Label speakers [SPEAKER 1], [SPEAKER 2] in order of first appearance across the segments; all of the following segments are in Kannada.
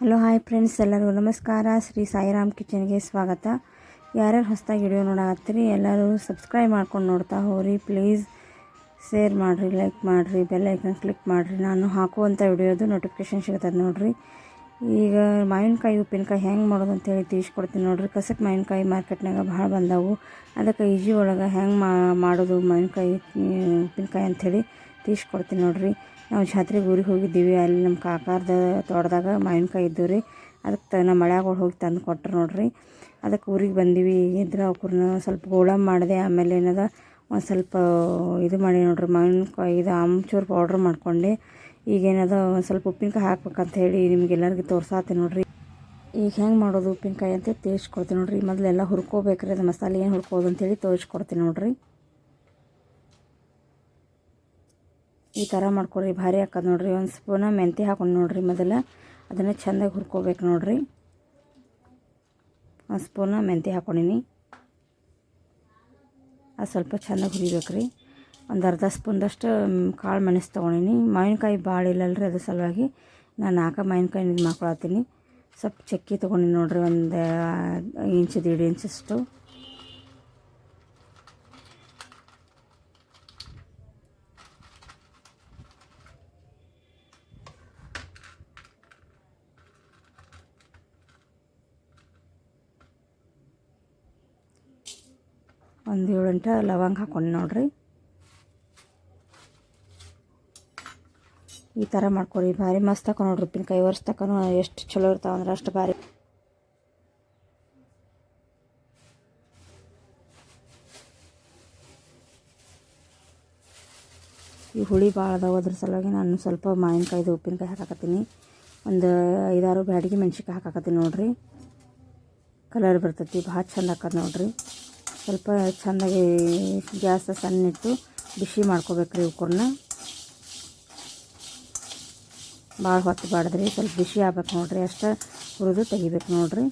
[SPEAKER 1] ಹಲೋ, ಹಾಯ್ ಫ್ರೆಂಡ್ಸ್, ಎಲ್ಲರಿಗೂ ನಮಸ್ಕಾರ. ಶ್ರೀ ಸಾಯಿರಾಮ್ ಕಿಚನ್ಗೆ ಸ್ವಾಗತ. ಯಾರ್ಯಾರು ಹೊಸ್ದಾಗಿ ವಿಡಿಯೋ ನೋಡಾಕತ್ತೀರಿ, ಎಲ್ಲರೂ ಸಬ್ಸ್ಕ್ರೈಬ್ ಮಾಡ್ಕೊಂಡು ನೋಡ್ತಾ ಹೋಗ್ರಿ. ಪ್ಲೀಸ್ ಶೇರ್ ಮಾಡಿರಿ, ಲೈಕ್ ಮಾಡಿರಿ, ಬೆಲ್ ಐಕನ್ ಕ್ಲಿಕ್ ಮಾಡಿರಿ. ನಾನು ಹಾಕುವಂಥ ವಿಡಿಯೋದು ನೋಟಿಫಿಕೇಶನ್ ಸಿಗ್ತದೆ ನೋಡಿರಿ. ಈಗ ಮಾವಿನಕಾಯಿ, ಉಪ್ಪಿನಕಾಯಿ ಹೆಂಗೆ ಮಾಡೋದು ಅಂತೇಳಿ ತಿಳಿಸ್ಕೊಡ್ತೀನಿ ನೋಡಿರಿ. ಕಸಕ್ಕೆ ಮಾವಿನಕಾಯಿ ಮಾರ್ಕೆಟ್ನಾಗ ಭಾಳ ಬಂದವು. ಅದಕ್ಕೆ ಈಜಿ ಒಳಗೆ ಹೆಂಗೆ ಮಾಡೋದು ಮಾವಿನಕಾಯಿ, ಉಪ್ಪಿನಕಾಯಿ ಅಂಥೇಳಿ ತಿಳಿಸ್ಕೊಡ್ತೀನಿ ನೋಡಿರಿ. ನಾವು ಜಾತ್ರೆಗೆ ಊರಿಗೆ ಹೋಗಿದ್ದೀವಿ. ಅಲ್ಲಿ ನಮ್ಮ ಕಾಕಾರ್ದ ತೋಟದಾಗ ಮಾವಿನಕಾಯಿ ಇದ್ದು ರೀ ಅದಕ್ಕೆ ನಮ್ಮ ಮಳ್ಯಾಗಳು ಹೋಗಿ ತಂದು ಕೊಟ್ಟರು ನೋಡಿರಿ. ಅದಕ್ಕೆ ಊರಿಗೆ ಬಂದೀವಿ. ಇದ್ರೆ ಅವ್ರನ್ನ ಸ್ವಲ್ಪ ಗೋಳ ಮಾಡಿದೆ. ಆಮೇಲೆ ಏನದ ಒಂದು ಸ್ವಲ್ಪ ಇದು ಮಾಡಿ ನೋಡಿರಿ. ಮಾವಿನಕಾಯಿ ಇದು ಆಮ್ಚೂರು ಪೌಡ್ರ್ ಮಾಡ್ಕೊಂಡೆ. ಈಗೇನದ ಒಂದು ಸ್ವಲ್ಪ ಉಪ್ಪಿನಕಾಯಿ ಹಾಕ್ಬೇಕಂತ ಹೇಳಿ ನಿಮ್ಗೆಲ್ಲರಿಗೂ ತೋರ್ಸಾತೀನಿ ನೋಡಿರಿ. ಈಗ ಹೆಂಗೆ ಮಾಡೋದು ಉಪ್ಪಿನಕಾಯಿ ಅಂತ ತೋರಿಸ್ಕೊಡ್ತೀನಿ ನೋಡ್ರಿ. ಮೊದಲೆಲ್ಲ ಹುರ್ಕೋಬೇಕ್ರಿ. ಅದು ಮಸಾಲೆ ಏನು ಹುರ್ಕೋದು ಅಂತೇಳಿ ತೋರಿಸ್ಕೊಡ್ತೀನಿ ನೋಡ್ರಿ. ಈ ಥರ ಮಾಡ್ಕೊಳ್ರಿ ಭಾರಿ ಹಾಕೋದು ನೋಡಿರಿ. ಒಂದು ಸ್ಪೂನ ಮೆಂತ್ಯ ಹಾಕೊಂಡು ನೋಡಿರಿ ಮೊದಲು. ಅದನ್ನು ಚೆಂದಾಗಿ ಹುರ್ಕೋಬೇಕು ನೋಡಿರಿ. ಒಂದು ಸ್ಪೂನ ಮೆಂತ್ಯ ಹಾಕೊಂಡಿನಿ. ಅದು ಸ್ವಲ್ಪ ಚೆಂದಾಗಿ ಹುರಿಬೇಕು ರೀ ಒಂದು ಅರ್ಧ ಸ್ಪೂನ್ದಷ್ಟು ಕಾಳು ಮೆಣಸು ತೊಗೊಂಡಿನಿ. ಮಾವಿನಕಾಯಿ ಭಾಳ ಇಲ್ಲಲ್ರಿ ಅದ್ರ ಸಲುವಾಗಿ. ನಾನು ನಾಲ್ಕು ಮಾವಿನಕಾಯಿ ಇದು ಮಾಡ್ಕೊಳತ್ತೀನಿ ಸ್ವಲ್ಪ ಚಕ್ಕಿ ತೊಗೊಂಡಿನಿ ನೋಡಿರಿ, ಒಂದು ಇಂಚು, ದೀಡ್ ಇಂಚಷ್ಟು ಒಂದು ಏಳೆಂಟು ಲವಂಗ ಹಾಕೊಂಡು ನೋಡಿರಿ. ಈ ಥರ ಮಾಡ್ಕೊರಿ, ಭಾರಿ ಮಸ್ತ್ ಹಾಕೊ ನೋಡ್ರಿ ಉಪ್ಪಿನಕಾಯಿ. ವರ್ಷ ಎಷ್ಟು ಚಲೋ ಇರ್ತಾವೆ ಅಂದ್ರೆ ಅಷ್ಟು ಭಾರಿ. ಈ ಹುಳಿ ಭಾಳ ಅದಾವ ಅದ್ರ ಸಲುವಾಗಿ ನಾನು ಸ್ವಲ್ಪ ಮಾವಿನಕಾಯ್ದು ಉಪ್ಪಿನಕಾಯಿ ಹಾಕಾಕತ್ತೀನಿ. ಒಂದು ಐದಾರು ಬ್ಯಾಡಿಗೆ ಮೆಣ್ಸಿನ್ಕಾಯಿ ಹಾಕಾಕತ್ತೀನಿ ನೋಡ್ರಿ. ಕಲರ್ ಬರ್ತೈತಿ, ಭಾಳ ಚಂದ ಆಕತ್ ನೋಡ್ರಿ. ಸ್ವಲ್ಪ ಚೆಂದಾಗಿ ಗ್ಯಾಸ್ ಸಣ್ಣಿಟ್ಟು ಬಿಸಿ ಮಾಡ್ಕೋಬೇಕ್ರಿ ಉಕ್ಕೂರ್ನ. ಭಾಳ ಹೊತ್ತು ಬಾಡಿದ್ರಿ, ಸ್ವಲ್ಪ ಬಿಸಿ ಆಗ್ಬೇಕು ನೋಡಿರಿ, ಅಷ್ಟು ಹುರಿದು ತೆಗಿಬೇಕು ನೋಡ್ರಿ.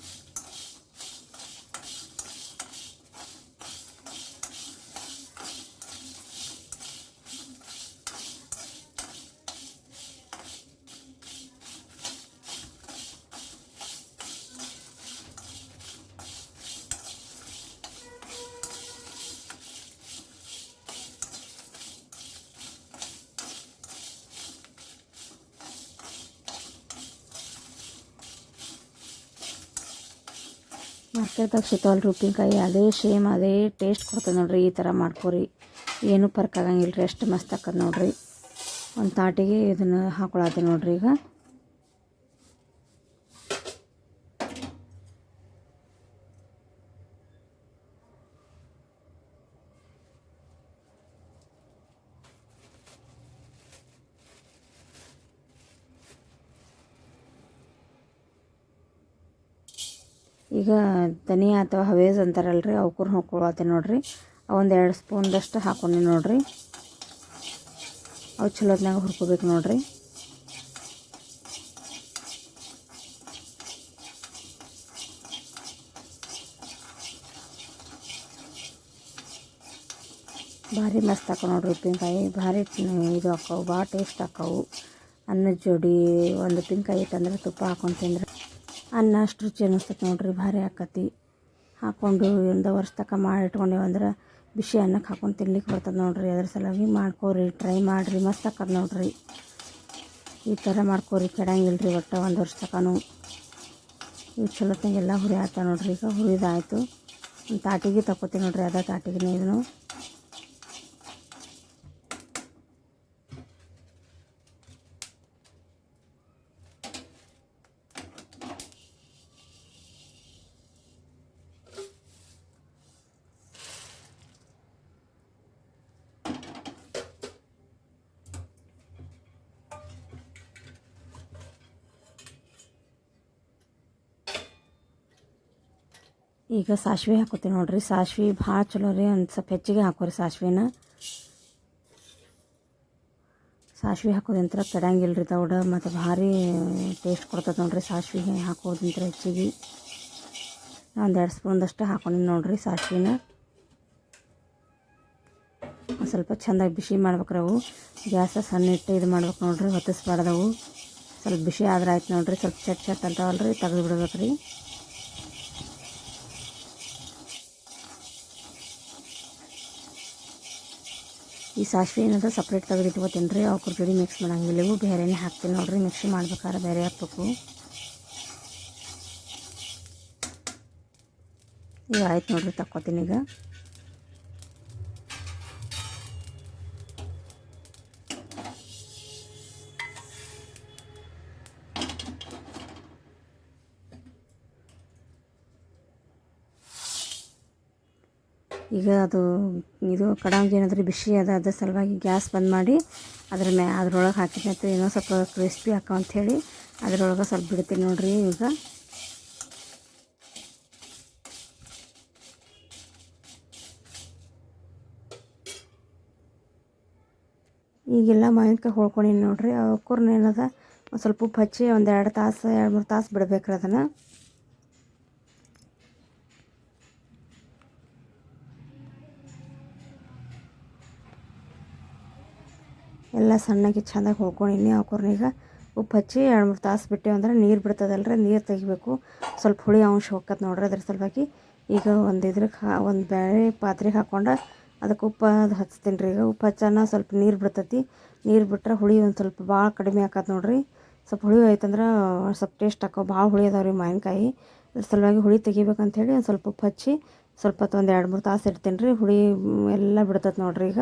[SPEAKER 1] ಮಾರ್ಕೆಟ್ದಾಗ ಸಿಗ್ತಾವಲ್ರಿ ಉಪ್ಪಿನಕಾಯಿ? ಅದೇ ಸೇಮ್ ಅದೇ ಟೇಸ್ಟ್ ಕೊಡ್ತದೆ ನೋಡಿರಿ ಈ ಥರ ಮಾಡ್ಕೊರಿ. ಏನೂ ಫರ್ಕ್ ಆಗಂಗಿಲ್ಲ ರೀ ಅಷ್ಟು ಮಸ್ತ್ ಆಕದ ನೋಡಿರಿ. ಒಂದು ತಾಟಿಗೆ ಇದನ್ನು ಹಾಕೊಳತ್ತೆ ನೋಡಿರಿ ಈಗ. ಈಗ ಧನಿಯಾ ಅಥವಾ ಹವೇಸ್ ರೀ ಅವಕ್ಕೂ ಹಾಕೊಳತ್ತೆ ನೋಡಿರಿ. ಒಂದು ಎರಡು ಸ್ಪೂನ್ದಷ್ಟು ಹಾಕೊಂಡಿ ನೋಡಿರಿ. ಅವು ಚಲೋತ್ನಾಗ ಹುರ್ಕೋಬೇಕು ನೋಡಿರಿ. ಭಾರಿ ಮಸ್ತ್ ಹಾಕೋ ನೋಡ್ರಿ ಉಪ್ಪಿನಕಾಯಿ. ಭಾರಿ ಇದು ಹಾಕವು ಭಾಳ ಟೇಸ್ಟ್ ಹಾಕವು ಅನ್ನದ ಜೋಡಿ ಒಂದು ಉಪ್ಪಿನಕಾಯಿ ಇತ್ತಂದ್ರೆ ತುಪ್ಪ ಹಾಕೊಂಡು ತಿಂದ್ರೆ ಅನ್ನ ಅಷ್ಟು ರುಚಿ ಅನ್ನಿಸ್ತೈತೆ ನೋಡ್ರಿ, ಭಾರಿ ಆಕತಿ. ಹಾಕ್ಕೊಂಡು ಒಂದು ವರ್ಷ ತನಕ ಮಾಡಿ ಇಟ್ಕೊಂಡೇವಂದ್ರೆ ಬಿಸಿ ಅನ್ನಕ್ಕೆ ಹಾಕೊಂಡು ತಿನ್ಲಿಕ್ಕೆ ಬರ್ತದೆ ನೋಡ್ರಿ. ಅದ್ರ ಸಲುವಾಗಿ ಮಾಡ್ಕೋರಿ ಟ್ರೈ ಮಾಡಿರಿ, ಮಸ್ತ್ ಆಕದ ನೋಡ್ರಿ. ಈ ಥರ ಮಾಡ್ಕೋರಿ, ಕೆಡಂಗಿಲ್ರಿ ಒಟ್ಟು ಒಂದು ವರ್ಷ ತನಕನೂ ಇವು ಚಲೋತ್ನಾಗೆಲ್ಲ ಹುರಿ ಆತ ನೋಡ್ರಿ. ಈಗ ಹುರಿದಾಯಿತು. ತಾಟಿಗೆ ತಗೋತೀನಿ ನೋಡ್ರಿ, ಅದ ತಾಟಿಗೆ ಇದನ್ನು ಈಗ ಸಾಸಿವೆ ಹಾಕೋತೀವಿ ನೋಡಿರಿ. ಸಾಸ್ವೆ ಭಾಳ ಚಲೋ ರೀ. ಒಂದು ಸ್ವಲ್ಪ ಹೆಚ್ಚಿಗೆ ಹಾಕೋರಿ ಸಾಸ್ವೆನ ಸಾಸ್ವೆ ಹಾಕೋದಂತ್ರ ಕೆಡಂಗಿಲ್ಲ ರೀ ದೌಡ. ಮತ್ತು ಭಾರಿ ಟೇಸ್ಟ್ ಕೊಡ್ತದೆ ನೋಡಿರಿ ಸಾಸ್ವೆ ಹಾಕೋದಿಂತ್ರ ಹೆಚ್ಚಿಗೆ. ಒಂದು ಎರಡು ಸ್ಪೂನ್ದಷ್ಟು ಹಾಕೊಂಡಿನಿ ನೋಡಿರಿ ಸಾಸ್ವೆನ ಸ್ವಲ್ಪ ಚೆಂದಾಗಿ ಬಿಸಿ ಮಾಡ್ಬೇಕ್ರಿ ಅವು. ಗ್ಯಾಸ ಸಣ್ಣ ಇಟ್ಟು ಇದು ಮಾಡ್ಬೇಕು ನೋಡಿರಿ ಹೊತ್ತಿಸ್ಬಾರ್ದವು ಸ್ವಲ್ಪ ಬಿಸಿ ಆದ್ರೆ ಆಯ್ತು ನೋಡಿರಿ. ಸ್ವಲ್ಪ ಚಟ್ ಚಟ್ ಅಂತಾವಲ್ಲ ರೀ ತೆಗೆದು ಬಿಡ್ಬೇಕು ರೀ ಈ ಸಾಸಿವೆ ಏನಂದ್ರೆ ಸಪ್ರೇಟ್ ತೆಗೆದು ಇಟ್ಕೋತೀನಿ ರೀ. ಅವ್ರ ಜೋಡಿ ಮಿಕ್ಸ್ ಮಾಡಂಗಿಲ್ಲ. ಇವು ಬೇರೆನೇ ಹಾಕ್ತೀನಿ ನೋಡ್ರಿ ಮಿಕ್ಸ್ ಮಾಡ್ಬೇಕಾದ್ರೆ ಬೇರೆ ಹಾಕ್ಬೇಕು. ಈಗ ಆಯ್ತು ನೋಡ್ರಿ, ತಕ್ಕೋತೀನಿ ಈಗ. ಈಗ ಅದು, ಇದು ಕಡಾಂಗಿ ಏನಾದರೂ ಬಿಸಿ ಅದ ಅದ್ರ ಸಲುವಾಗಿ ಗ್ಯಾಸ್ ಬಂದ್ ಮಾಡಿ ಅದ್ರ ಮ್ಯಾ ಅದ್ರೊಳಗೆ ಹಾಕಿದ್ನಂತ ಏನೋ ಸ್ವಲ್ಪ ಕ್ರಿಸ್ಪಿ ಹಾಕೋ ಅಂಥೇಳಿ ಅದ್ರೊಳಗೆ ಸ್ವಲ್ಪ ಬಿಡ್ತೀನಿ ನೋಡಿರಿ ಈಗ. ಈಗೆಲ್ಲ ಮಾವಿನಕಾಯಿ ಹೊಳ್ಕೊಂಡಿನಿ ನೋಡ್ರಿ ಅವ್ರನ್ನ ಏನದ ಒಂದು ಸ್ವಲ್ಪ ಉಪ್ಪು ಹಚ್ಚಿ ಒಂದು ಎರಡು ತಾಸು, ಎರಡು ಮೂರು ತಾಸು ಬಿಡ್ಬೇಕ್ರಿ ಅದನ್ನು. ಎಲ್ಲ ಸಣ್ಣಗೆ ಚೆಂದಾಗಿ ಹೊಳ್ಕೊಂಡಿನಿ ಈಗ ಉಪ್ಪು ಹಚ್ಚಿ ಎರಡು ಮೂರು ತಾಸು ಬಿಟ್ಟೇವು ಅಂದ್ರೆ ನೀರು ಬಿಡ್ತದಲ್ರಿ, ನೀರು ತೆಗಿಬೇಕು. ಸ್ವಲ್ಪ ಹುಳಿ ಅಂಶ ಹೋಗತ್ತೆ ನೋಡ್ರಿ ಅದ್ರ ಸಲುವಾಗಿ. ಈಗ ಒಂದು ಇದ್ರಕ್ಕೆ ಹಾ ಒಂದು ಬೇಳೆ ಪಾತ್ರೆಗೆ ಹಾಕ್ಕೊಂಡು ಅದಕ್ಕೆ ಉಪ್ಪು ಅದು ಹಚ್ತೀನಿ ರೀ. ಈಗ ಉಪ್ಪು ಹಚ್ಚಾನ ಸ್ವಲ್ಪ ನೀರು ಬಿಡ್ತೈತಿ. ನೀರು ಬಿಟ್ರೆ ಹುಳಿ ಒಂದು ಸ್ವಲ್ಪ ಭಾಳ ಕಡಿಮೆ ಆಕತ್ತೆ ನೋಡ್ರಿ. ಸ್ವಲ್ಪ ಹುಳಿ ಹೋಯ್ತಂದ್ರೆ ಸ್ವಲ್ಪ ಟೇಸ್ಟ್ ಹಾಕೋ, ಭಾಳ ಹುಳಿ ಅದಾವೆ ರೀ ಮಾವಿನಕಾಯಿ. ಅದ್ರ ಸಲುವಾಗಿ ಹುಳಿ ತೆಗಿಬೇಕಂಥೇಳಿ ಒಂದು ಸ್ವಲ್ಪ ಉಪ್ಪು ಹಚ್ಚಿ ಸ್ವಲ್ಪ ಹೊತ್ತು ಒಂದು ಎರಡು ಮೂರು ತಾಸು ಇಡ್ತೀನಿ ರೀ. ಹುಳಿ ಎಲ್ಲ ಬಿಡ್ತೈತೆ ನೋಡ್ರಿ ಈಗ.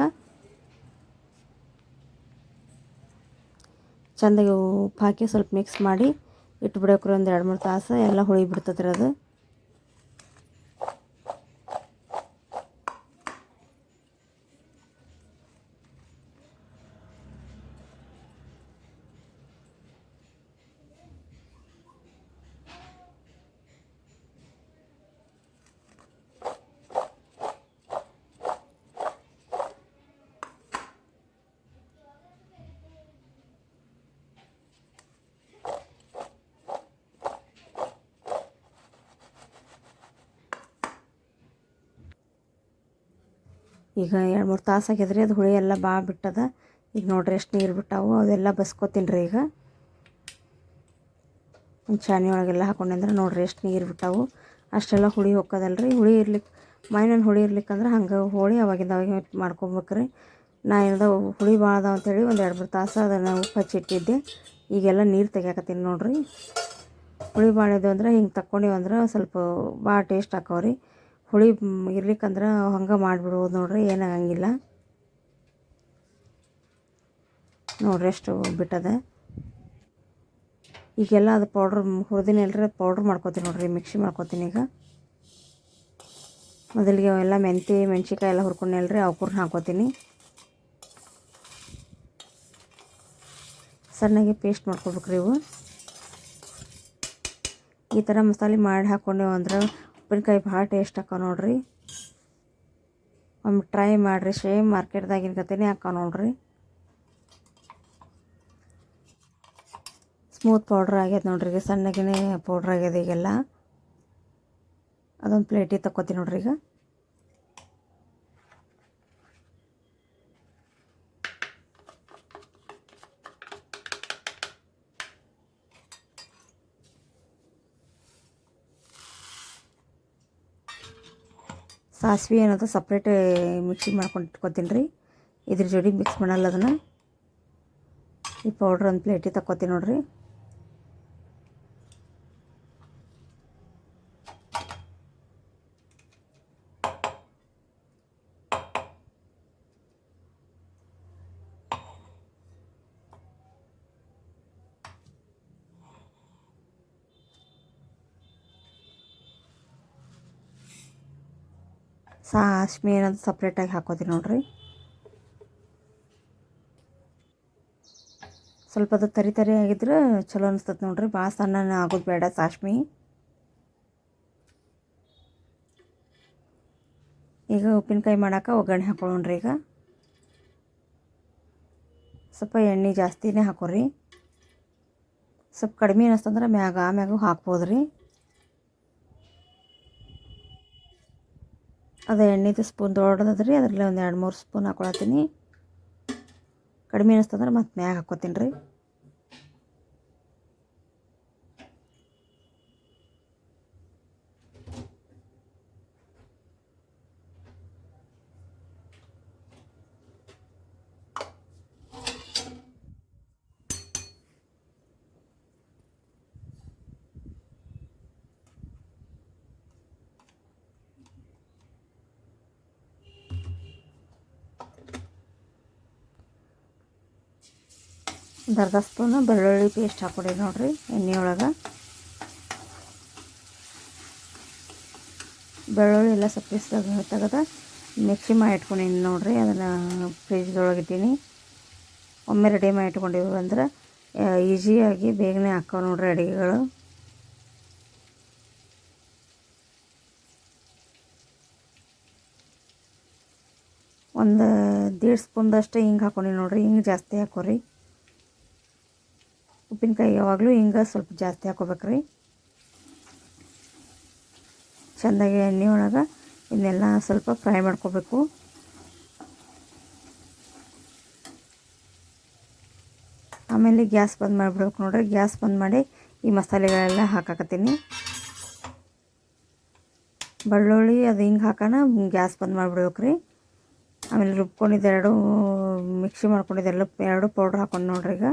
[SPEAKER 1] ಚೆಂದಾಗಿ ಉಪ್ಪು ಹಾಕಿ ಸ್ವಲ್ಪ ಮಿಕ್ಸ್ ಮಾಡಿ ಇಟ್ಬಿಡಕ್ರಿ ಒಂದು ಎರಡು ಮೂರು ತಾಸು ಎಲ್ಲ ಹುಳಿ ಬಿಡ್ತದ್ರಿ ಅದು. ಈಗ ಎರಡು ಮೂರು ತಾಸು ಆಗ್ಯದ್ರಿ, ಅದು ಹುಳಿ ಎಲ್ಲ ಭಾಳ ಬಿಟ್ಟದ. ಈಗ ನೋಡ್ರಿ ಎಷ್ಟು ನೀರು ಬಿಟ್ಟಾವು, ಅದೆಲ್ಲ ಬಸ್ಕೋತೀನಿ ರೀ ಈಗ. ಒಂದು ಒಳಗೆಲ್ಲ ಒಳಗೆಲ್ಲ ಹಾಕೊಂಡ್ರೆ ನೋಡ್ರಿ ಎಷ್ಟು ನೀರು ಬಿಟ್ಟಾವು. ಅಷ್ಟೆಲ್ಲ ಹುಳಿ ಹೋಗೋದಲ್ರಿ ಹುಳಿ ಇರ್ಲಿಕ್ಕೆ ಮೈನಲ್ಲಿ ಹುಳಿ ಇರ್ಲಿಕ್ಕಂದ್ರೆ ಹಂಗೆ ಹೋಳಿ ಅವಾಗಿಂದ ಅವಾಗ ಮಾಡ್ಕೊಬೇಕ್ರಿ. ನಾ ಏನದ, ಹುಳಿ ಭಾಳ ಅದಾವ ಅಂತೇಳಿ ಒಂದು ಎರಡು ಮೂರು ತಾಸು ಅದನ್ನು ಉಪ್ಪು ಹಚ್ಚಿಟ್ಟಿದ್ದೆ ಈಗೆಲ್ಲ ನೀರು ತೆಗಿಯಾಕತ್ತೀನಿ ನೋಡ್ರಿ. ಹುಳಿ ಭಾಳ ಅಂದ್ರೆ ಹಿಂಗೆ ತಕ್ಕೊಂಡಿವಂದ್ರೆ ಸ್ವಲ್ಪ ಭಾಳ ಟೇಸ್ಟ್ ಆಕವ್ರಿ ಹುಳಿ ಇರ್ಲಿಕ್ಕಂದ್ರೆ ಹಂಗೆ ಮಾಡಿಬಿಡ್ಬೋದು ನೋಡ್ರಿ, ಏನಾಗಂಗಿಲ್ಲ. ನೋಡ್ರಿ ಎಷ್ಟು ಬಿಟ್ಟದ. ಈಗೆಲ್ಲ ಅದು ಪೌಡ್ರ್ ಹುರಿದಿನ ಅದು ಪೌಡ್ರ್ ಮಾಡ್ಕೊತೀನಿ ನೋಡ್ರಿ ಮಿಕ್ಸಿ ಮಾಡ್ಕೊತೀನಿ ಈಗ. ಮೊದಲಿಗೆ ಅವೆಲ್ಲ ಮೆಂತಿ ಮೆಣ್ಸಿಕಾಯಿ ಎಲ್ಲ ಹುರ್ಕೊಂಡಲ್ರಿ ಅವಕೂರ್ನ ಹಾಕೋತೀನಿ. ಸಣ್ಣಗೆ ಪೇಸ್ಟ್ ಮಾಡ್ಕೊಬೇಕ್ರಿ ಇವು. ಈ ಥರ ಮಸಾಲೆ ಮಾಡಿ ಹಾಕ್ಕೊಂಡೇವು ಅಂದ್ರೆ ಉಪ್ಪಿನಕಾಯಿ ಭಾಳ ಟೇಸ್ಟ್ ಹಾಕೋ ನೋಡ್ರಿ. ಒಮ್ಮೆ ಟ್ರೈ ಮಾಡಿರಿ ಸೇಮ್ ಮಾರ್ಕೆಟ್ದಾಗಿನ ಕತೆನೇ ಹಾಕೋ ನೋಡ್ರಿ. ಸ್ಮೂತ್ ಪೌಡ್ರ್ ಆಗ್ಯದ ನೋಡ್ರಿ ಈಗ ಸಣ್ಣಗೇ ಪೌಡ್ರ್ ಆಗ್ಯದ ಈಗೆಲ್ಲ. ಅದೊಂದು ಪ್ಲೇಟಿಗೆ ತಕ್ಕೋತೀನಿ ನೋಡ್ರಿ ಈಗ. ಸಾಸಿವೆ ಏನದ ಸಪ್ರೇಟ್ ಮಿಕ್ಸಿ ಮಾಡ್ಕೊಂಡು ಇಟ್ಕೊತೀನಿ ರೀ. ಇದ್ರ ಜೋಡಿ ಮಿಕ್ಸ್ ಮಾಡಲ್ಲ ಅದನ್ನು. ಈ ಪೌಡ್ರ್ ಒಂದು ಪ್ಲೇಟಿಗೆ ತಕ್ಕೋತೀನಿ ನೋಡ್ರಿ. ಸಾಸ್ಮಿ ಏನಂತ ಸಪ್ರೇಟಾಗಿ ಹಾಕೋತೀನಿ ನೋಡ್ರಿ. ಸ್ವಲ್ಪ ಅದು ತರಿ ತರಿ ಆಗಿದ್ರೆ ಚಲೋ ಅನಿಸ್ತದೆ ನೋಡ್ರಿ. ಭಾಳ ಸಣ್ಣ ಆಗೋದು ಬೇಡ ಸಾಶ್ಮಿ ಈಗ ಉಪ್ಪಿನಕಾಯಿ ಮಾಡೋಕೆ ಒಗ್ಗರಣೆ ಹಾಕೊಳ್ಳೋಣ್ರಿ ಈಗ. ಸ್ವಲ್ಪ ಎಣ್ಣೆ ಜಾಸ್ತಿನೇ ಹಾಕೋರಿ. ಸ್ವಲ್ಪ ಕಡಿಮೆ ಅನಿಸ್ತಂದ್ರೆ ಮ್ಯಾಗ ಆಮ್ಯಾಗೂ ಹಾಕ್ಬೋದು ಅದು ಎಣ್ಣೆದು ಸ್ಪೂನ್ ದೊಡ್ಡದದ್ರಿ, ಅದರಲ್ಲಿ ಒಂದು ಎರಡು ಮೂರು ಸ್ಪೂನ್ ಹಾಕೊಳತ್ತೀನಿ. ಕಡಿಮೆ ಅನಿಸ್ತಂದ್ರೆ ಮತ್ತೆ ಮ್ಯಾಗ ಹಾಕ್ಕೋತೀನಿ ರೀ. ಒಂದು ಸ್ಪೂನು ಬೆಳ್ಳುಳ್ಳಿ ಪೇಸ್ಟ್ ಹಾಕ್ಕೊಡಿ ನೋಡಿರಿ ಎಣ್ಣೆ ಒಳಗೆ ಬೆಳ್ಳುಳ್ಳಿ ಎಲ್ಲ ತೆಗ್ದು ತೆಗೆದು ಮಿಕ್ಸಿ ಮಾಡಿ ಇಟ್ಕೊಂಡಿನಿ ನೋಡಿರಿ, ಅದನ್ನು ಫ್ರಿಜ್ದೊಳಗೆ ಇಟ್ಟೀನಿ. ಒಮ್ಮೆ ರೆಡಿ ಮಾಡಿ ಇಟ್ಕೊಂಡಿವಿ ಅಂದ್ರೆ ಈಸಿಯಾಗಿ ಬೇಗನೆ ಹಾಕೋ ನೋಡ್ರಿ ಅಡುಗೆಗಳು. ಒಂದು ದೇಡ್ ಸ್ಪೂನ್ದಷ್ಟು ಹಿಂಗೆ ಹಾಕ್ಕೊಂಡು ನೋಡ್ರಿ, ಹಿಂಗೆ ಜಾಸ್ತಿ ಹಾಕೋರಿ. ಉಪ್ಪಿನಕಾಯಿ ಯಾವಾಗಲೂ ಹಿಂಗೆ ಸ್ವಲ್ಪ ಜಾಸ್ತಿ ಹಾಕೋಬೇಕ್ರಿ. ಚೆಂದಾಗಿ ಎಣ್ಣೆ ಒಳಗೆ ಇದನ್ನೆಲ್ಲ ಸ್ವಲ್ಪ ಫ್ರೈ ಮಾಡ್ಕೋಬೇಕು. ಆಮೇಲೆ ಗ್ಯಾಸ್ ಬಂದ್ ಮಾಡಿಬಿಡ್ಬೇಕು ನೋಡ್ರಿ. ಗ್ಯಾಸ್ ಬಂದ್ ಮಾಡಿ ಈ ಮಸಾಲೆಗಳೆಲ್ಲ ಹಾಕಾಕತ್ತೀನಿ. ಬೆಳ್ಳುಳ್ಳಿ ಅದು ಹಿಂಗೆ ಹಾಕೋಣ, ಗ್ಯಾಸ್ ಬಂದ್ ಮಾಡಿಬಿಡ್ಬೇಕು ರೀ ಆಮೇಲೆ ರುಬ್ಕೊಂಡಿದ್ದು ಎರಡು, ಮಿಕ್ಸಿ ಮಾಡ್ಕೊಂಡಿದ್ದೆಲ್ಲ ಎರಡು ಪೌಡ್ರ್ ಹಾಕೊಂಡು ನೋಡ್ರಿ ಈಗ.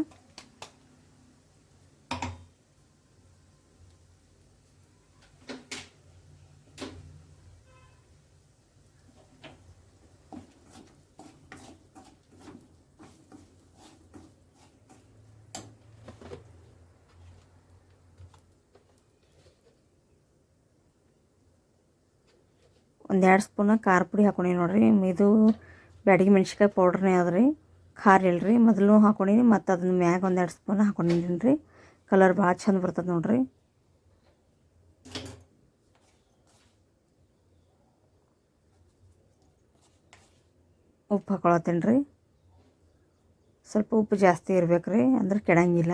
[SPEAKER 1] ಒಂದು ಎರಡು ಸ್ಪೂನ ಖಾರ ಪುಡಿ ಹಾಕೊಂಡೀನಿ ನೋಡಿರಿ. ಇದು ಬ್ಯಾಡಗಿ ಮೆಣ್ಸಿಕಾಯಿ ಪೌಡ್ರನೇ ಅದ ರೀ ಖಾರ ಇಲ್ರಿ. ಮೊದಲು ಹಾಕೊಂಡಿನಿ, ಮತ್ತು ಅದನ್ನ ಮ್ಯಾಗ ಒಂದೆರಡು ಸ್ಪೂನ್ ಹಾಕೊಂಡಿನಿ ರೀ ಕಲರ್ ಭಾಳ ಚಂದ ಬರ್ತದೆ ನೋಡಿರಿ. ಉಪ್ಪು ಹಾಕೊಳತ್ತೀನಿ ರೀ ಸ್ವಲ್ಪ ಉಪ್ಪು ಜಾಸ್ತಿ ಇರ್ಬೇಕು ರೀ ಅಂದ್ರೆ ಕೆಡಂಗಿಲ್ಲ.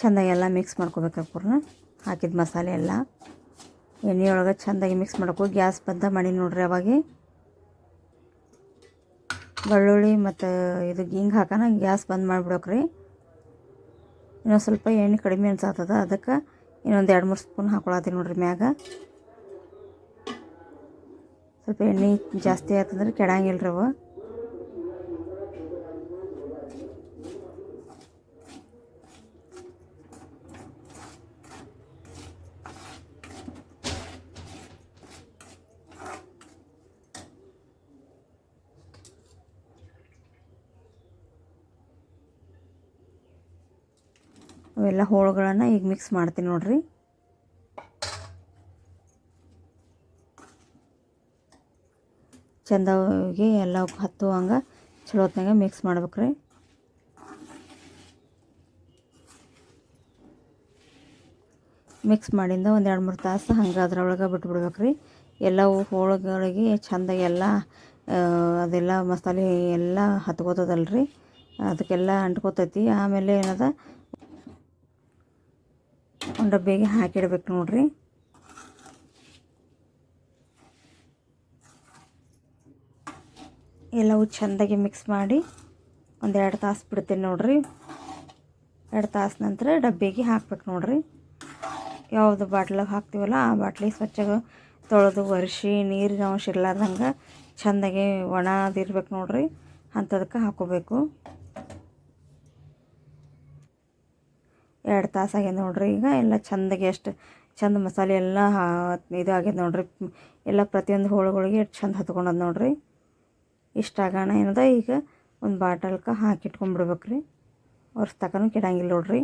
[SPEAKER 1] ಚೆಂದಾಗಿ ಎಲ್ಲ ಮಿಕ್ಸ್ ಮಾಡ್ಕೋಬೇಕು ಪೂರ್ಣ ಹಾಕಿದ ಮಸಾಲೆ ಎಲ್ಲ. ಎಣ್ಣೆಯೊಳಗೆ ಚೆಂದಾಗಿ ಮಿಕ್ಸ್ ಮಾಡಬೇಕು ಗ್ಯಾಸ್ ಬಂದ ಮಾಡಿ ನೋಡ್ರಿ ಅವಾಗೆ. ಬೆಳ್ಳುಳ್ಳಿ ಮತ್ತು ಇದು ಹಿಂಗೆ ಹಾಕೋಣ, ಗ್ಯಾಸ್ ಬಂದ್ ಮಾಡಿಬಿಡೋಕ್ರಿ. ಇನ್ನೊಂದು ಸ್ವಲ್ಪ ಎಣ್ಣೆ ಕಡಿಮೆ ಅನ್ಸತ್ತದ ಅದಕ್ಕೆ ಇನ್ನೊಂದು ಎರಡು ಮೂರು ಸ್ಪೂನ್ ಹಾಕೊಳತ್ತೀನಿ ನೋಡ್ರಿ ಮ್ಯಾಗ. ಸ್ವಲ್ಪ ಎಣ್ಣೆ ಜಾಸ್ತಿ ಆಯ್ತಂದ್ರೆ ರೀ ಅವು. ಅವೆಲ್ಲ ಹೋಳುಗಳನ್ನು ಈಗ ಮಿಕ್ಸ್ ಮಾಡ್ತೀನಿ ನೋಡ್ರಿ. ಚಂದಾಗಿ ಎಲ್ಲ ಹತ್ತುವಂಗೆ ಚಲೋ ಹೊತ್ನಾಗ ಮಿಕ್ಸ್ ಮಾಡ್ಬೇಕ್ರಿ. ಮಿಕ್ಸ್ ಮಾಡಿಂದ ಒಂದು ಎರಡು ಮೂರು ತಾಸು ಹಂಗೆ ಅದ್ರೊಳಗೆ ಬಿಟ್ಬಿಡ್ಬೇಕ್ರಿ. ಎಲ್ಲವು ಹೋಳುಗಳಿಗೆ ಚಂದಾಗಿ ಎಲ್ಲ ಅದೆಲ್ಲ ಮಸಾಲೆ ಎಲ್ಲ ಹತ್ಕೋತದಲ್ರಿ. ಅದಕ್ಕೆಲ್ಲ ಅಂಟ್ಕೋತೈತಿ. ಆಮೇಲೆ ಏನದ ಒಂದು ಡಬ್ಬಿಗೆ ಹಾಕಿಡ್ಬೇಕು ನೋಡ್ರಿ. ಎಲ್ಲವೂ ಚೆಂದಾಗಿ ಮಿಕ್ಸ್ ಮಾಡಿ ಒಂದು ಎರಡು ತಾಸು ಬಿಡ್ತೀನಿ ನೋಡ್ರಿ. ಎರಡು ತಾಸು ನಂತರ ಡಬ್ಬಿಗೆ ಹಾಕ್ಬೇಕು ನೋಡ್ರಿ. ಯಾವುದು ಬಾಟ್ಲಾಗ ಹಾಕ್ತೀವಲ್ಲ ಆ ಬಾಟ್ಲಿ ಸ್ವಚ್ಛಗೆ ತೊಳೆದು ಒರೆಸಿ ನೀರಿನ ಅಂಶ ಇರ್ಲಾರ್ದಂಗೆ ಚೆಂದಾಗಿ ಒಣದಿರ್ಬೇಕು ನೋಡ್ರಿ. ಅಂಥದಕ್ಕೆ ಹಾಕೋಬೇಕು. ಎರಡು ತಾಸು ಆಗ್ಯದ ನೋಡ್ರಿ. ಈಗ ಎಲ್ಲ ಚೆಂದಾಗಿ ಎಷ್ಟು ಚಂದ ಮಸಾಲೆ ಎಲ್ಲ ಇದು ಆಗ್ಯದ ನೋಡ್ರಿ. ಎಲ್ಲ ಪ್ರತಿಯೊಂದು ಹೋಳುಗಳಿಗೆ ಎಷ್ಟು ಚಂದ ಹತ್ಕೊಂಡದ ನೋಡ್ರಿ. ಇಷ್ಟ ಆಗೋಣ ಏನದ, ಈಗ ಒಂದು ಬಾಟಲ್ಗೆ ಹಾಕಿಟ್ಕೊಂಡ್ಬಿಡ್ಬೇಕು ರೀ ವರ್ಷ ತನಕ ಕೆಡಂಗಿಲ್ಲ ನೋಡ್ರಿ.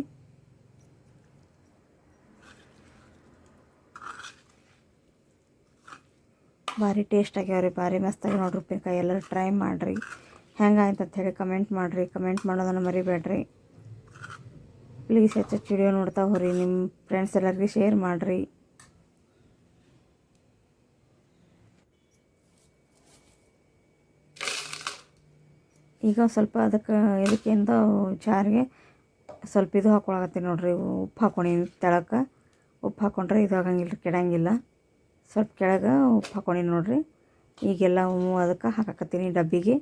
[SPEAKER 1] ಭಾರಿ ಟೇಸ್ಟ್ ಆಗ್ಯಾವ್ರಿ, ಭಾರಿ ಮಸ್ತಾಗಿ ನೋಡ್ರಿ ಉಪ್ಪಿನಕಾಯಿ. ಎಲ್ಲರೂ ಟ್ರೈ ಮಾಡಿರಿ. ಹೆಂಗಾಯ್ತು ಅಂತ ಹೇಳಿ ಕಮೆಂಟ್ ಮಾಡಿರಿ. ಕಮೆಂಟ್ ಮಾಡೋದನ್ನು ಮರಿಬೇಡ್ರಿ. ಪ್ಲೀಸ್ ಹೆಚ್ಚು ವಿಡಿಯೋ ನೋಡ್ತಾ ಹೋರಿ ನಿಮ್ಮ ಫ್ರೆಂಡ್ಸ್ ಎಲ್ಲರಿಗೂ ಶೇರ್ ಮಾಡಿರಿ. ಈಗ ಸ್ವಲ್ಪ ಅದಕ್ಕೆ ಇದಕ್ಕಿಂತ ಚಾರಿಗೆ ಸ್ವಲ್ಪ ಇದು ಹಾಕೊಳಕತ್ತೀನಿ ನೋಡಿರಿ, ಉಪ್ಪು ಹಾಕೊಂಡೀನಿ ತೆಳಕ್ಕೆ ಉಪ್ಪು ಹಾಕೊಂಡ್ರೆ ಇದು ಆಗಂಗಿಲ್ಲ ರೀ ಕೆಡಂಗಿಲ್ಲ. ಸ್ವಲ್ಪ ಕೆಳಗೆ ಉಪ್ಪು ಹಾಕೊಂಡೀನಿ ನೋಡಿರಿ. ಈಗೆಲ್ಲ ಅದಕ್ಕೆ ಹಾಕಕತ್ತೀನಿ ಡಬ್ಬಿಗೆ.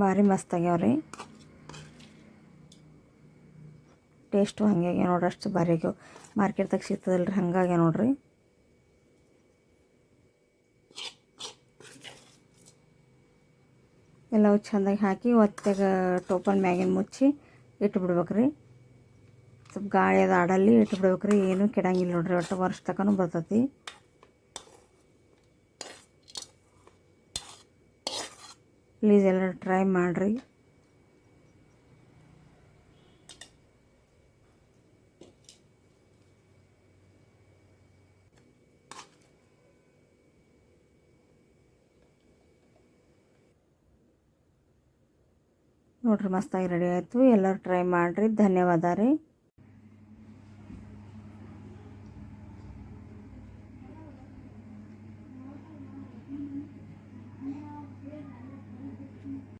[SPEAKER 1] ಭಾರಿ ಮಸ್ತ್ ಆಗ್ಯಾವ ರೀ. ಟೇಸ್ಟು ಹಂಗೆ ಆಗ್ಯಾವ ನೋಡ್ರಿ ಅಷ್ಟು ಭಾರಿ ಆಗ್ಯಾವ. ಮಾರ್ಕೆಟ್ದಾಗ ಸಿಗ್ತದಲ್ಲ ರೀ ಹಂಗಾಗ್ಯಾವ ನೋಡ್ರಿ. ಎಲ್ಲವೂ ಚೆಂದಾಗಿ ಹಾಕಿ ಒತ್ತೆಗ ಟೋಪನ್ ಮ್ಯಾಗಿನ ಮುಚ್ಚಿ ಇಟ್ಬಿಡ್ಬೇಕು ರೀ ಸ್ವಲ್ಪ ಗಾಳಿ ಅದು ಆಡಲ್ಲಿ ಇಟ್ಟು ರೀ ಏನೂ ಕೆಡಂಗಿಲ್ಲ ನೋಡ್ರಿ, ಒಟ್ಟು ವರ್ಷ ತನಕನೂ ಬರ್ತೈತಿ. ಪ್ಲೀಸ್ ಎಲ್ಲರೂ ಟ್ರೈ ಮಾಡಿರಿ. ನೋಡ್ರಿ ಮಸ್ತಾಗಿ ರೆಡಿ ಆಯಿತು. ಎಲ್ಲರೂ ಟ್ರೈ ಮಾಡಿರಿ. ಧನ್ಯವಾದ ರೀ.